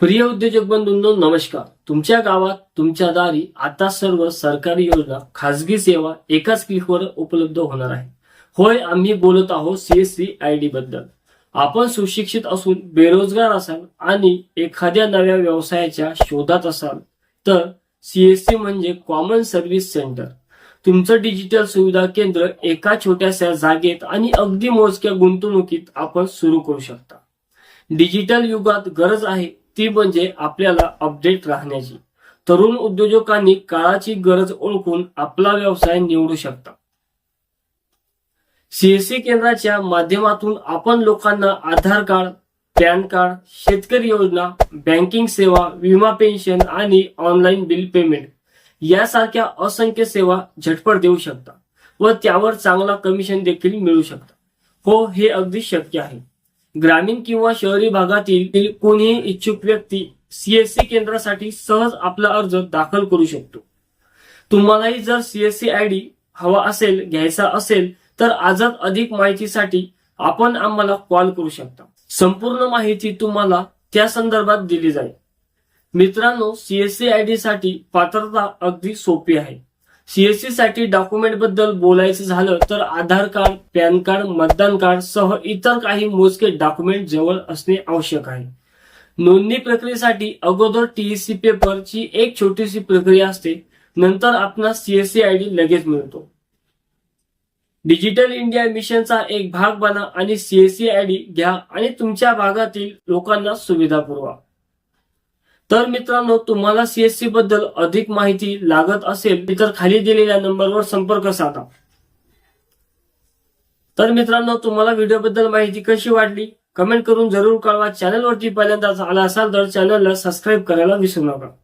प्रिय उद्योजक बंधूंनो नमस्कार. तुमच्या गावात तुमच्या दारी आता सर्व सरकारी योजना खासगी सेवा एकाच क्लिकवर उपलब्ध होणार आहे. होय आम्ही बोलत आहोत सीएससी आय डी बद्दल. आपण सुशिक्षित असून बेरोजगार असाल आणि एखाद्या नव्या व्यवसायाच्या शोधात असाल तर सीएससी म्हणजे कॉमन सर्व्हिस सेंटर. तुमचं डिजिटल सुविधा केंद्र एका छोट्याशा जागेत आणि अगदी मोजक्या गुंतवणुकीत आपण सुरू करू शकता. डिजिटल युगात गरज आहे ती म्हणजे आपल्याला अपडेट राहण्याची. तरुण उद्योजकांनी काळाची गरज ओळखून आपला व्यवसाय निवडू शकता. सीएससी केंद्राच्या माध्यमातून आपण लोकांना आधार कार्ड पॅन कार्ड शेतकरी योजना बँकिंग सेवा विमा पेन्शन आणि ऑनलाईन बिल पेमेंट यासारख्या असंख्य सेवा झटपट देऊ शकता व त्यावर चांगला कमिशन देखील मिळू शकता. हो हे अगदी शक्य आहे. ग्रामीण किंवा शहरी भागातील कोणीही इच्छुक व्यक्ती सीएससी केंद्रासाठी सहज आपला अर्ज दाखल करू शकतो. तुम्हालाही जर सीएससी आय डी हवा असेल घ्यायचा असेल तर आजच अधिक माहितीसाठी आपण आम्हाला कॉल करू शकता. संपूर्ण माहिती तुम्हाला त्या संदर्भात दिली जाईल. मित्रांनो सीएससी आय डी साठी पात्रता अगदी सोपी आहे. सीएससी साठी डॉक्युमेंटबद्दल बोलायचं झालं तर आधार कार्ड पॅन कार्ड मतदान कार्ड सह इतर काही मोजके डॉक्युमेंट जवळ असणे आवश्यक आहे. नोंदणी प्रक्रियेसाठी अगोदर टीईसी पेपरची एक छोटीशी प्रक्रिया असते. नंतर आपणास सीएससी आय डी लगेच मिळतो. डिजिटल इंडिया मिशनचा एक भाग बना आणि सीएससी आय डी घ्या आणि तुमच्या भागातील लोकांना सुविधा पुरवा. तर मित्रांनो तुम्हाला सीएससी बद्दल अधिक माहिती लागत असेल तर खाली दिलेल्या नंबरवर संपर्क साधा. तर मित्रांनो तुम्हाला व्हिडिओ बद्दल माहिती कशी वाटली? कमेंट करून जरूर कळवा. चॅनलवरती पहिल्यांदाच आला असाल तर चॅनलला सबस्क्राईब करायला विसरू नका.